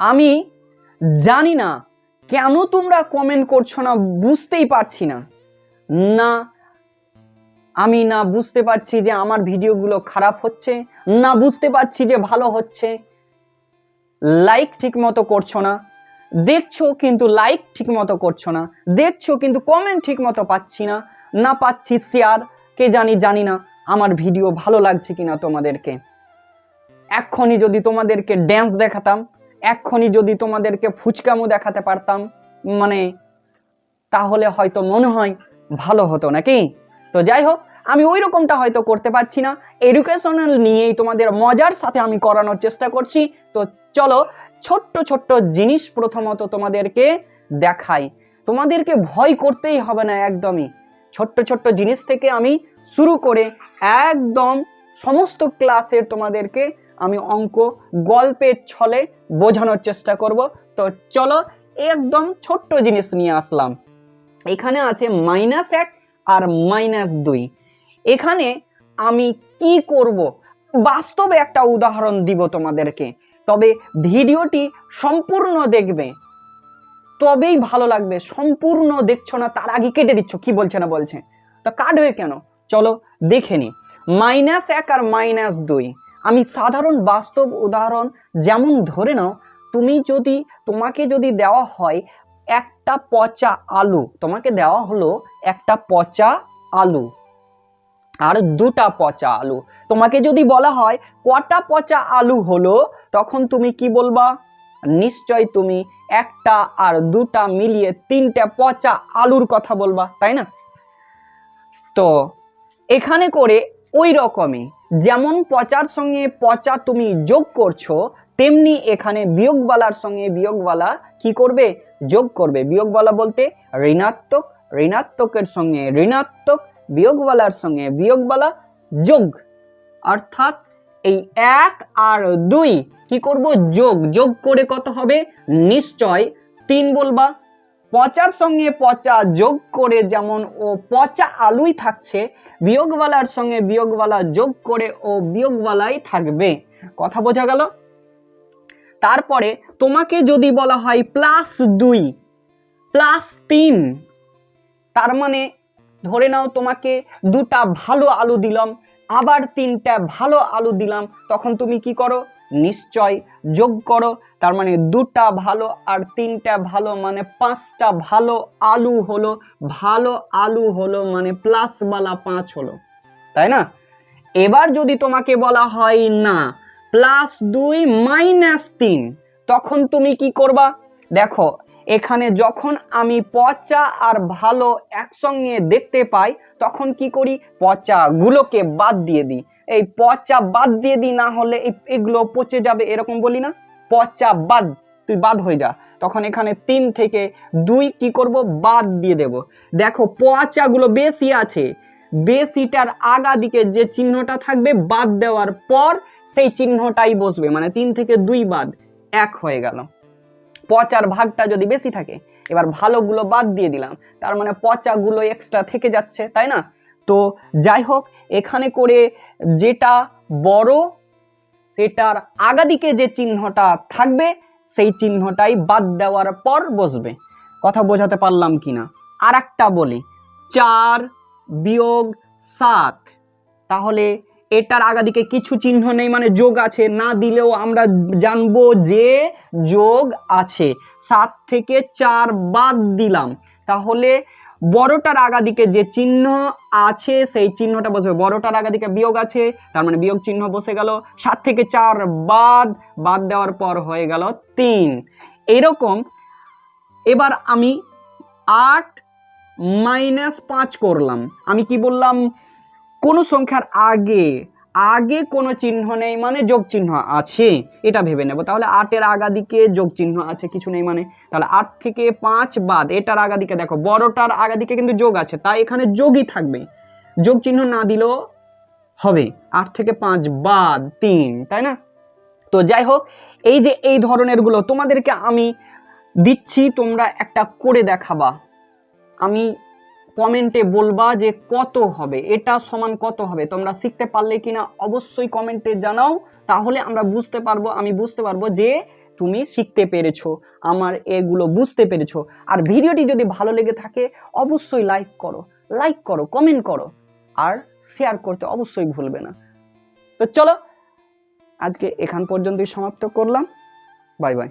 আমি জানি না কেন তোমরা কমেন্ট করছ না, বুঝতেই পারছি না। না, আমি না বুঝতে পারছি যে আমার ভিডিওগুলো খারাপ হচ্ছে, না বুঝতে পারছি যে ভালো হচ্ছে। লাইক ঠিক মতো করছ না, দেখছ কিন্তু লাইক ঠিক মতো করছ না, দেখছ কিন্তু কমেন্ট ঠিক মতো পাচ্ছি না না পাচ্ছি শেয়ার কে জানি জানি না আমার ভিডিও ভালো লাগছে কিনা তোমাদেরকে। এক্ষুনি যদি তোমাদেরকে ড্যান্স দেখাতাম এক্ষুনি যদি তোমাদেরকে ফুচকামো দেখাতে পারতাম মানে তাহলে হয়তো মনে হয় ভালো হতো নাকি? তো যাই হোক, আমি ওই রকমটা হয়তো করতে পারছি না। এডুকেশনাল নিয়েই তোমাদের মজার সাথে আমি করানোর চেষ্টা করছি। তো চলো, ছোট্ট ছোট্ট জিনিস প্রথমত তোমাদেরকে দেখাই। তোমাদেরকে ভয় করতেই হবে না একদমই। ছোট্ট ছোট্ট জিনিস থেকে আমি শুরু করে একদম সমস্ত ক্লাসের তোমাদেরকে আমি অঙ্ক গল্পের ছলে বোঝানোর চেষ্টা করব। তো চলো একদম ছোট্ট জিনিস নিয়ে আসলাম। এখানে আছে মাইনাস এক আর মাইনাস দুই। এখানে আমি কি করব? বাস্তবে একটা উদাহরণ দিব তোমাদেরকে। তবে ভিডিওটি সম্পূর্ণ দেখবে। তবেই ভালো লাগবে। সম্পূর্ণ দেখছ না, তার আগে কেটে দিচ্ছ, কি বলছে না বলছে? তো কাটবে কেন? চলো দেখে নি। মাইনাস এক আর মাইনাস দুই। আমি সাধারণ বাস্তব উদাহরণ যেমন ধরে নাও, তুমি যদি, তোমাকে যদি দেওয়া হয় একটা পচা আলু, তোমাকে দেওয়া হলো একটা পচা আলু আর দুটা পচা আলু। তোমাকে যদি বলা হয় কটা পচা আলু হলো, তখন তুমি কি বলবা? নিশ্চয় তুমি একটা আর দুটা মিলিয়ে তিনটা পচা আলুর কথা বলবা, তাই না? তো এখানে করে ওই রকমই যেমন পচার সঙ্গে পচা তুমি যোগ করছ, তেমনি এখানে বিয়োগবালার সঙ্গে বিয়োগবালা কি করবে? যোগ করবে। বিয়োগবালা বলতে ঋণাত্মক, ঋণাত্মকের সঙ্গে ঋণাত্মক, বিয়োগবালার সঙ্গে বিয়োগবালা যোগ। অর্থাৎ এই এক আর দুই কি করব? যোগ। যোগ করে কত হবে? নিশ্চয় তিন বলবা। পচার সঙ্গে পচা যোগ করে যেমন ও পচা আলুই থাকছে, বিয়োগওয়ালার সঙ্গে বিয়োগওয়ালা যোগ করে ও বিয়োগওয়ালাই থাকবে। কথা বোঝা গেল? তারপরে তোমাকে যদি বলা হয় প্লাস দুই প্লাস তিন, তার মানে ধরে নাও তোমাকে দুটা ভালো আলু দিলাম, আবার তিনটা ভালো আলু দিলাম, তখন তুমি কি করো? নিশ্চয় যোগ করো। তার মানে দুটা ভালো আর তিনটা ভালো মানে পাঁচটা ভালো আলু হলো, ভালো আলু হলো মানে প্লাসওয়ালা পাঁচ হলো, তাই না? এবার যদি তোমাকে বলা হয় না প্লাস দুই মাইনাস তিন, তখন তুমি কি করবা? দেখো, এখানে যখন আমি পচা আর ভালো একসঙ্গে দেখতে পাই, তখন কি করি? পচাগুলোকে বাদ দিয়ে দিই। এই পচা বাদ দিয়ে দিই না হলে এগুলো পচে যাবে, এরকম বলি না? পচা বাদ, তুই বাদ হয়ে যা। তখন এখানে তিন থেকে দুই কি করব? বাদ দিয়ে দেব। দেখো, পচাগুলো বেশি আছে। বেশিটার আগা দিকে যে চিহ্নটা থাকবে, বাদ দেওয়ার পর সেই চিহ্নটাই বসবে। মানে তিন থেকে দুই বাদ, এক হয়ে গেল। পচার ভাগটা যদি বেশি থাকে, এবার ভালোগুলো বাদ দিয়ে দিলাম। তার মানে পচাগুলো এক্সট্রা থেকে যাচ্ছে, তাই না? তো যাই হোক, এখানে করে যেটা বড় সেটার আগাদিকে যে চিহ্নটা থাকবে, সেই চিহ্নটাই বাদ দেওয়ার পর বসবে। কথা বোঝাতে পারলাম কিনা? আর একটা বলি, চার বিয়োগ সাত। তাহলে এটার আগাদিকে কিছু চিহ্ন নেই মানে যোগ আছে, না দিলেও আমরা জানব যে যোগ আছে। সাত থেকে চার বাদ দিলাম। তাহলে বড়টার আগাদিকে যে চিহ্ন আছে, সেই চিহ্নটা বসবে। বড়টার আগাদিকে বিয়োগ আছে, তার মানে বিয়োগ চিহ্ন বসে গেল। সাত থেকে চার বাদ বাদ দেওয়ার পর হয়ে গেল তিন। এরকম এবার আমি আট মাইনাস পাঁচ করলাম। আমি কি বললাম? কোনো সংখ্যার আগে আগে কোনো চিহ্ন নেই মানে যোগ চিহ্ন আছে, এটা ভেবে নেব। তাহলে আটের আগা দিকে যোগ চিহ্ন আছে, কিছু নেই মানে। তাহলে আট থেকে পাঁচ বাদ, এটার আগা দিকে দেখো, বড়টার আগা দিকে কিন্তু যোগ আছে, তাই এখানে যোগই থাকবে। যোগ চিহ্ন না দিলেও হবে, আট থেকে পাঁচ বাদ তিন, তাই না? তো যাই হোক, এই যে এই ধরনেরগুলো তোমাদেরকে আমি দিচ্ছি, তোমরা একটা করে দেখাবা। আমি কমেন্টে বলবা যে কত হবে, এটা সমান কত হবে, তোমরা শিখতে পারলে কিনা অবশ্যই কমেন্টে জানাও, তাহলে আমরা বুঝতে পারব, আমি বুঝতে পারব যে তুমি শিখতে পেরেছ, আমার এগুলো বুঝতে পেরেছ। আর ভিডিওটি যদি ভালো লেগে থাকে, অবশ্যই লাইক করো লাইক করো, কমেন্ট করো, আর শেয়ার করতে অবশ্যই ভুলবে না। তো চলো, আজকে এখান পর্যন্তই সমাপ্ত করলাম, বাই বাই।